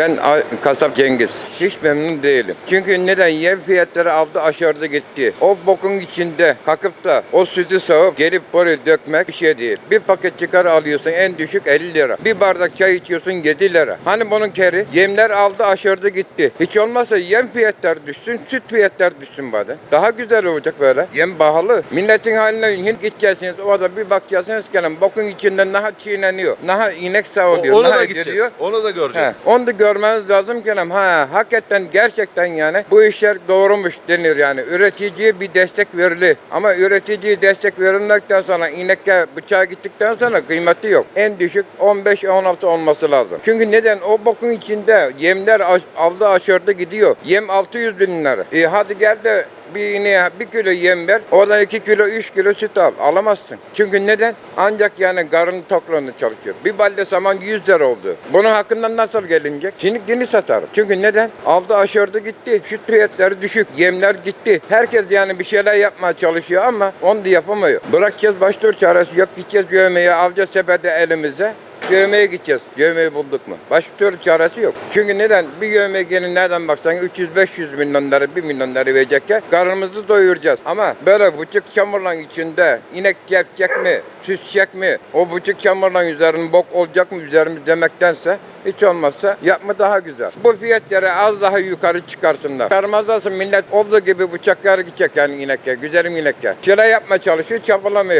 Ben kasap Cengiz. Hiç memnun değilim. Çünkü neden? Yem fiyatları aldı aşağıda gitti. O bokun içinde kalkıp da o sütü sağıp gelip buraya dökmek bir şey değil. Bir paket çıkar alıyorsun en düşük 50 lira. Bir bardak çay içiyorsun 7 lira. Hani bunun keri? Yemler aldı aşağıda gitti. Hiç olmazsa yem fiyatları düşsün, süt fiyatları düşsün bari. Daha güzel olacak böyle. Yem pahalı. Milletin haline hin gideceksiniz. O da bir bakacaksınız lan bokun içinden naha çiğneniyor. Naha inek sağ oluyor. Naha da gideceğiz. Onu da göreceğiz. He, onu da görmeniz lazım ki ha hakikaten gerçekten yani bu işler doğrumuş denir yani. Üreticiye bir destek verilir. Ama üreticiye destek verildikten sonra inekle bıçağa gittikten sonra kıymeti yok. En düşük 15-16 olması lazım. Çünkü neden? O bokun içinde yemler aş- aldı aşırıda gidiyor. Yem 600 bin lira. E hadi gel de bir ineğe bir kilo yem ver. Oradan iki kilo, üç kilo süt al. Alamazsın. Çünkü neden? Ancak yani karın tokluğunu çalışıyor. Bir balde saman 100 lira oldu. Bunun hakkından nasıl gelinecek? Şimdi yeni satarım. Çünkü neden? Aldı aşırıda gitti. Süt fiyatları düşük. Yemler gitti. Herkes yani bir şeyler yapmaya çalışıyor ama onu da yapamıyor. Bırakacağız başlıyor çaresi yok. Gideceğiz göğmeyi alacağız sepete elimize. Göğmeye gideceğiz. Göğmeyi bulduk mu? Başka türlü çaresi yok. Çünkü neden? Bir göğmeye gelin nereden baksan 300-500 milyon lira, 1 milyon lira verecekken karnımızı doyuracağız. Ama böyle buçuk çamurlan içinde inek yapacak mı, süsecek mi, o buçuk çamurlan üzerinin bok olacak mı üzerimiz demektense hiç olmazsa yapma daha güzel. Bu fiyatları az daha yukarı çıkarsınlar. Çıkarmazlarsa millet olduğu gibi bıçaklar gidecek yani inekler, güzelim inekler. Şöyle yapma çalışıyor, çabalamıyor.